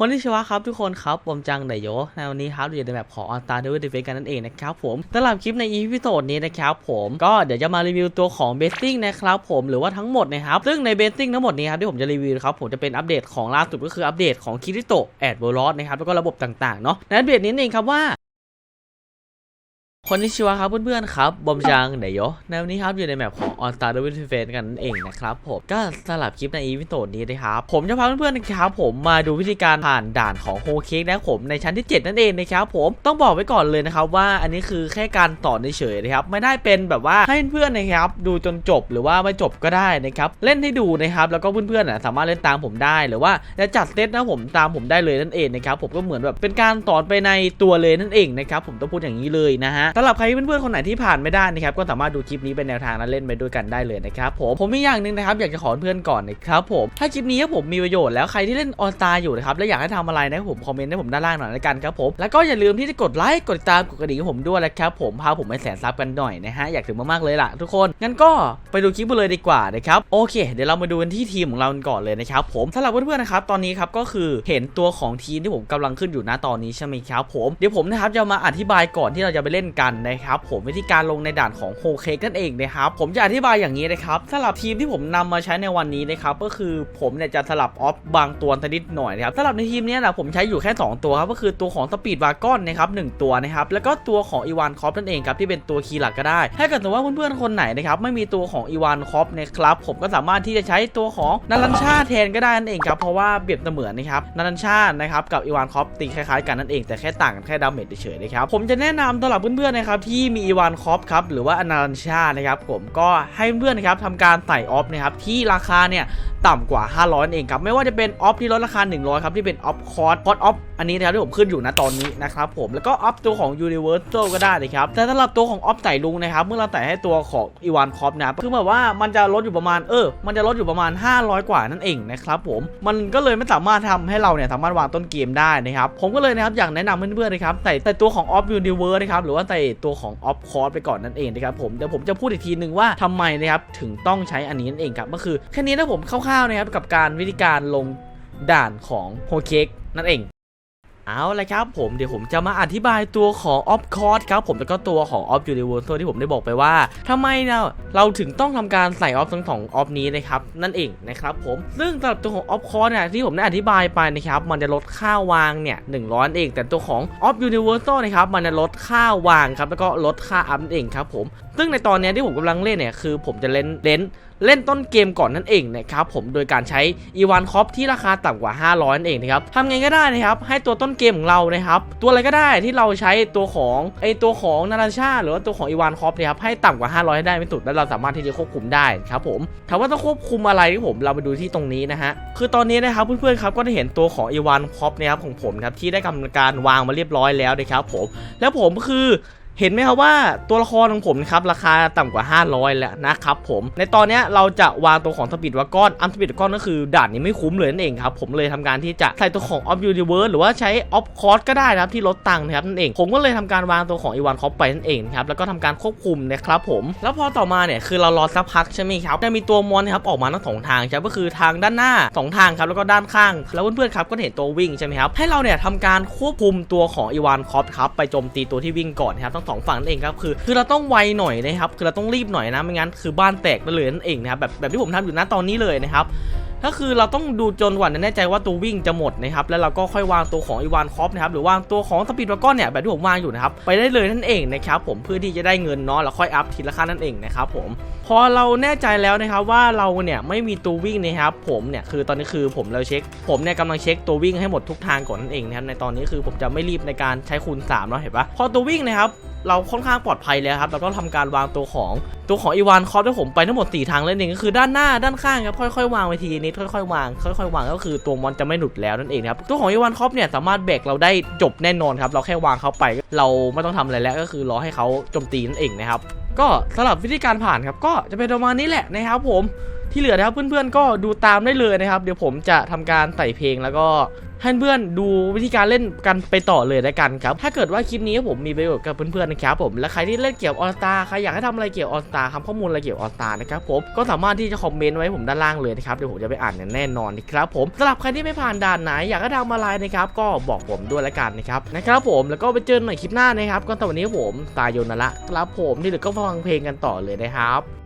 คนที่ชวะครับทุกคนครับผมจังไดโยในวันนี้ครับเราจะในแบบของอัลตาเดวิดเดฟกันนั่นเองนะครับผมสำหรับคลิปในอีพิโซดนี้นะครับผมก็เดี๋ยวจะมารีวิวตัวของเบสติ้งนะครับผมหรือว่าทั้งหมดนะครับซึ่งในเบสติ้งทั้งหมดนี้ครับที่ผมจะรีวิวครับผมจะเป็นอัปเดตของล่าสุดก็คืออัปเดตของคิริโตแอดเวอร์ลนะครับแล้วก็ระบบต่างๆเนาะในอัปเดตนี้เองครับว่า คนที่ชื่อว่าครับเพื่อนๆครับ บอมจังเดโยในวันนี้ครับอยู่ในแมปของ On Star d e v i l f a n กันนั่นเองนะครับ ผมก็สลับคลิปในอีพิโซดนี้นะครับ ผมจะพาเพื่อนๆนะครับผมมาดูวิธีการผ่านด่านของโฮเค้กนะผมในชั้นที่ 7 นั่นเองนะครับผมต้องบอกไว้ก่อนเลยนะครับว่าอันนี้คือแค่การต่อเฉยๆนะครับ ไม่ได้เป็นแบบว่าให้เพื่อนๆนะครับดูจนจบหรือว่าไม่จบก็ได้นะครับเล่นให้ดูนะครับแล้วก็เพื่อนๆนะสามารถเล่นตามผมได้หรือว่าจะจัดเซตนะผมตามผมได้เลยนั่นเองนะครับผมก็เหมือนแบบเป็นการสอนไปในตัวเลยนั่นเองนะครับผมต้องพูดอย่างนี้เลยนะฮะสำหรับใครเพื่อนๆคนไหนที่ผ่านไม่ได้นะครับก็สามารถดูคลิปนี้เป็นแนวทางและเล่นไปด้วยกันได้เลยนะครับผมผมมีอย่างหนึ่งนะครับอยากจะขอเพื่อนก่อนนะครับผมถ้าคลิปนี้ผมมีประโยชน์แล้วใครที่เล่นออนตาอยู่นะครับและอยากให้ทำอะไรนะผมคอมเมนต์ให้ผมด้านล่างหน่อยละกันครับผมแล้วก็อย่าลืมที่จะกดไลค์กดติดตามกดกระดิ่งให้ผมด้วยนะครับผมพาผมไปแสนซับกันหน่อยนะฮะอยากถึงมากๆเลยล่ะทุกคนงั้นก็ไปดูคลิปกันเลยดีกว่านะครับโอเค เดี๋ยวเรามาดูกันที่ทีมของเรากันก่อนเลยนะครับผมสำหรับเพื่อนๆนะครับตอนนี้ครับก็คือเห็นตัวของทีมที่ผมกำลังขึ้นอยู่นะตอนนี้ใช่ไหมครับผมเดี๋ยวผมนะครับจะมาอธิบายก่อนที่เราจะไปเล่นกันนะครับผมวิธีการลงในด่านของโฮเค้กนั่นเองนะครับผมจะอธิบายอย่างนี้นะครับสำหรับทีมที่ผมนำมาใช้ในวันนี้นะครับก็คือผมเนี่ยจะสลับออฟบางตัวสนิดหน่อยนะครับสำหรับในทีมนี้นะผมใช้อยู่แค่ 2 ตัวครับก็คือตัวของสปีดวากอนนะครับหนึ่งตัวนะครับแล้วก็ตัวของอีวานคอปนั่นเองครับที่เป็นตัวคีย์หลักก็ได้ ถ้าเกิดสมมติว่าเพื่อนๆคนไหนนะครับไม่มีตัวของอีวานคอปนะครับผมก็สามารถที่จะใช้ตัวของนารันชาแทนก็ได้นั่นเองครับเพราะว่าเปรียบเสมือนนะครับนารันชานะครับกับอีวานคอปตีคล้ายๆกันนั่นเองแต่แค่ต่างกันแค่ดาเมจเฉยๆนะครับผมจะแนะนำสำหรับเพื่อนๆนะครับที่มีอีวานคอปครับหรือว่าอนารันชานะครับผมก็ให้เพื่อนๆนะครับทำการใส่ออฟนะครับที่ราคาเนี่ยต่ำกว่า 500เองครับไม่ว่าจะเป็นออฟที่ลดราคา 100ครับที่เป็นออฟคอร์สคอร์สออฟอันนี้นะครับที่ผมขึ้นอยู่นะตอนนี้นะครับผมแล้วก็ออฟตัวของ Universal ก็ได้นะครับแต่สำหรับตัวของออฟไต่ลุงนะครับเมื่อเราไต่ให้ตัวของอีวานคอปนะครับคือแบบว่ามันจะลดอยู่ประมาณเออ มันจะลดอยู่ประมาณ 500 กว่านั่นเองนะครับผมมันก็เลยไม่สามารถทำให้เราเนี่ยสามารถวางต้นเกมได้นะครับผมก็เลยนะครับอยากแนะนำเพื่อนๆนะครับใส่แต่ตัวของออฟ Universe นะครับหรือว่าใส่ตัวของออฟคอร์สไปก่อนนั่นเองนะครับผมเดี๋ยวผมจะพูดอีกทีหนึ่งว่าทำไมนะครับถึงต้องใช้อันนี้นั่นเองครับก็คือแค่นี้นะผมคร่าวๆนะครับกับการวิธีการลงด่านของโฮเค้กนั่นเอง เอาละครับผมเดี๋ยวผมจะมาอธิบายตัวของ Off c o r d ครับผมแล้วก็ตัวของ Off Universal ที่ผมได้บอกไปว่าทำไมเนะเราถึงต้องทำการใส่ Off ทั้งสอง Off นี้นะครับนั่นเองนะครับผมซึ่งสำหรับตัวของ Off c o r d เนี่ยที่ผมได้อธิบายไปนะครับมันจะลดค่าวางเนี่ย100เอง แต่ตัวของ Off Universal นะครับมันจะลดค่าวางครับแล้วก็ลดค่าอัพเองครับผมซึ่งในตอนนี้ที่ผมกำลังเล่นเนี่ยคือผมจะเล่นเล่นเล่นต้นเกมก่อนนั่นเองนะครับผมโดยการใช้อีวานคอปที่ราคาต่ำกว่า 500นั่นเองนะครับทำไงก็ได้นะครับให้ตัวต้นเกมของเรานะครับตัวอะไรก็ได้ที่เราใช้ตัวของไอตัวของนาราชาหรือว่าตัวของอีวานคอปนะครับให้ต่ำกว่า 500ให้ได้ไม่สุดแล้วเราสามารถที่จะควบคุมได้ครับผมถามว่าต้องควบคุมอะไรที่ผมเราไปดูที่ตรงนี้นะฮะคือตอนนี้นะครับเพื่อนๆครับก็ได้เห็นตัวของอีวานคอปนะครับของผมครับที่ได้กำการวางมาเรียบร้อยแล้วนะครับผมแล้วผมคือ เห็นไหมครับว่าตัวละครของผมนะครับราคาต่ำกว่า 500 แล้วนะครับผม ในตอนนี้เราจะวางตัวของสปีดวากอนอัมสปีดวากอนก็คือด่านนี้ไม่คุ้มเลยนั่นเองครับผมเลยทำการที่จะใส่ตัวของออฟยูนิเวิร์สหรือว่าใช้ออฟคอร์สก็ได้นะครับที่ลดตังค์นะครับนั่นเองผมก็เลยทำการวางตัวของอีวานคอปไปนั่นเองครับแล้วก็ทำการควบคุมนะครับผม แล้วพอต่อมาเนี่ยคือเรารอสักพักใช่ไหมครับจะมีตัวมอนนะครับออกมาทั้งสองทางครับก็คือทางด้านหน้าสองทางครับแล้วก็ด้านข้าง แล้วเพื่อนๆครับก็เห็นตัววิ่งใช่ไหมครับให้เราเนี่ยทำการควบคุมตัวของอีวานคอปครับไปโจมตีตัวที่วิ่งก่อนนะครับทั้งสองฝั่งนั่นเองครับคือคือเราต้องไวหน่อยนะครับคือเราต้องรีบหน่อยนะไม่งั้นคือบ้านแตกไปเลยนั่นเองนะครับแบบแบบที่ผมทำอยู่นะตอนนี้เลยนะครับก็คือเราต้องดูจนกว่าจะแน่ใจว่าตัววิ่งจะหมดนะครับแล้วเราก็ค่อยวางตัวของอีวานคอปนะครับหรือวางตัวของสปีดวากอนเนี่ยแบบที่ผมวางอยู่นะครับไปได้เลยนั่นเองนะครับผมเพื่อที่จะได้เงินเนาะแล้วค่อยอัพทีละขั้นนั่นเองนะครับผมพอเราแน่ใจแล้วนะครับว่าเราเนี่ยไม่มีตัววิ่งนะครับผมเนี่ยคือตอนนี้คือผมเราเช็ค ผมเนี่ยกำลังเช็คตัววิ่งให้หมดทุกทางก่อนนั่นเองนะครับในตอนนี้คือผมจะไม่รีบในการใช้คูณ3เนาะเห็นปะพอตัววิ่งนะครับ เราค่อนข้างปลอดภัยแล้วครับ เราก็ทำการวางตัวของตัวของอีวานคอปที่ผมไปทั้งหมด 4 ทางเลยเองก็คือด้านหน้าด้านข้างครับค่อยๆวางไปทีนิดค่อยๆวางค่อยๆวางก็คือตัวมอนจะไม่หลุดแล้วนั่นเองครับตัวของอีวานคอปเนี่ยสามารถแบกเราได้จบแน่นอนครับเราแค่วางเขาไปเราไม่ต้องทำอะไรแล้วก็คือรอให้เขาโจมตีนั่นเองนะครับก็สำหรับวิธีการผ่านครับก็จะเป็นประมาณนี้แหละนะครับผม ที่เหลือนะครับเพื่อนๆก็ดูตามได้เลยนะครับ เดี๋ยวผมจะทำการใส่เพลงแล้วก็ให้เพื่อนดูวิธีการเล่นกันไปต่อเลยแล้กันครับ ถ้าเกิดว่าคลิปนี้ผมมีประโยชน์กับเพื่อนๆนะครับผม และใครที่เล่นเกี่ยวกับออสตาใครอยากให้ทำอะไรเกี่ยวกับออสตาคำข้อมูลอะไรเกี่ยวกับออสตานะครับผม ก็สามารถที่จะคอมเมนต์ไว้ผมด้านล่างเลยนะครับ เดี๋ยวผมจะไปอ่านอย่างแน่นอนนะครับผมสำหรับใครที่ไม่ผ่านด่านไหนอยากให้ทำอะไรนะครับ ก็บอกผมด้วยละกันนะครับ นะครับผม แล้วก็ไปเจอกันใหม่คลิปหน้านะครับ ก็สำหรับวันนี้ผมตายโยนนะละครับผมที่เหลือก็ฟังเพลงกันต่อเลยนะครับ